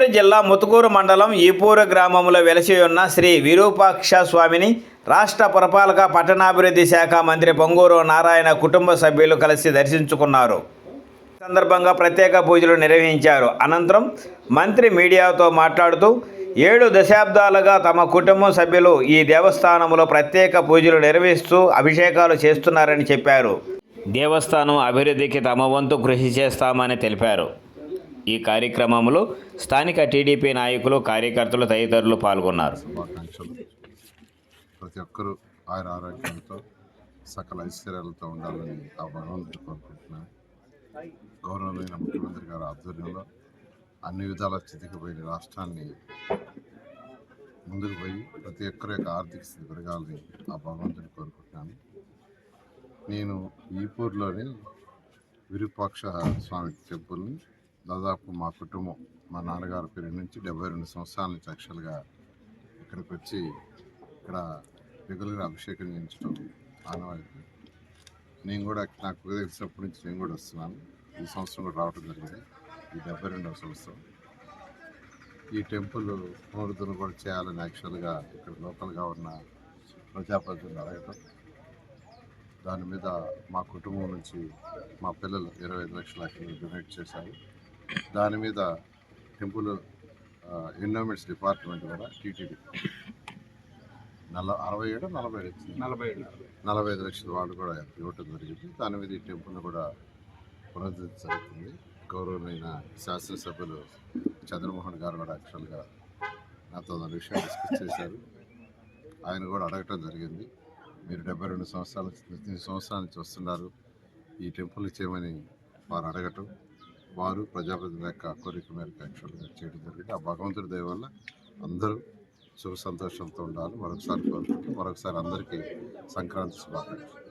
ఏలూరు జిల్లా ముతుకూరు మండలం ఈపూరు గ్రామంలో వెలసి ఉన్న శ్రీ విరూపాక్ష స్వామిని రాష్ట్ర పురపాలక పట్టణాభివృద్ధి శాఖ మంత్రి పొంగూరు నారాయణ కుటుంబ సభ్యులు కలిసి దర్శించుకున్నారు. ఈ సందర్భంగా ప్రత్యేక పూజలు నిర్వహించారు. అనంతరం మంత్రి మీడియాతో మాట్లాడుతూ ఏడు దశాబ్దాలుగా తమ కుటుంబ సభ్యులు ఈ దేవస్థానంలో ప్రత్యేక పూజలు నిర్వహిస్తూ అభిషేకాలు చేస్తున్నారని చెప్పారు. దేవస్థానం అభివృద్ధికి తమ వంతు కృషి చేస్తామని తెలిపారు. ఈ కార్యక్రమంలో స్థానిక టీడీపీ నాయకులు కార్యకర్తలు తదితరులు పాల్గొన్నారు. శుభాకాంక్షలు. ప్రతి ఒక్కరూ ఆయన ఆరోగ్యంతో సకల ఐశ్వర్యాలతో ఉండాలని ఆ భగవంతుడు కోరుకుంటున్నాను. గౌరవమైన ముఖ్యమంత్రి గారి ఆధ్వర్యంలో అన్ని విధాల స్థితికి పోయిన రాష్ట్రాన్ని ముందుకు పోయి ప్రతి ఒక్కరి యొక్క ఆర్థిక స్థితి పెరగాలని ఆ భగవంతుని కోరుకుంటున్నాను. నేను ఈపూర్లోని విరూపాక్ష స్వామి టెంపుల్ని దాదాపు మా కుటుంబం మా నాన్నగారి పేరు నుంచి డెబ్బై రెండు సంవత్సరాల నుంచి యాక్చువల్గా ఇక్కడికి వచ్చి ఇక్కడ రెగ్యులర్గా అభిషేకం చేయించడం ఆనవాయితీ. నేను కూడా నాకు తెలిసినప్పటి నుంచి నేను కూడా వస్తున్నాను. ఈ సంవత్సరం కూడా రావడం జరిగింది. ఈ డెబ్బై రెండవ సంవత్సరం. ఈ టెంపుల్ పునరుద్ధరణ కూడా చేయాలని యాక్చువల్గా ఇక్కడ లోకల్గా ఉన్న ప్రజాప్రతినిధులు అడగటం దాని మీద మా కుటుంబం నుంచి మా పిల్లలు ఇరవై ఐదు లక్షల డొనేట్ చేశారు. దాని మీద టెంపుల్ ఎండోమెంట్స్ డిపార్ట్మెంట్ కూడా టీటీడీ. నల అరవై ఏడు నలభై ఇచ్చింది. నలభై ఏడు నలభై ఐదు లక్షల వాళ్ళు కూడా ఇవ్వటం జరిగింది. దాని మీద ఈ టెంపుల్ కూడా పునరుద్ధరణ జరుగుతుంది. గౌరవమైన శాసనసభ్యులు చంద్రమోహన్ గారు కూడా యాక్చువల్గా నాతో దాని విషయం డిస్కస్ చేశారు. ఆయన కూడా అడగటం జరిగింది. మీరు డెబ్బై రెండు సంవత్సరాల సంవత్సరాల నుంచి వస్తున్నారు. ఈ టెంపుల్ చేయమని వారు అడగటం. వారు ప్రజాప్రతినిధుల యొక్క కోరిక మేరకు యాక్చువల్గా చేయడం జరిగింది. ఆ భగవంతుడి దయ వల్ల అందరూ సుఖ సంతోషంతో ఉండాలి మరొకసారి కోరుకుంటూ మరొకసారి అందరికీ సంక్రాంతి శుభాకాంక్షలు.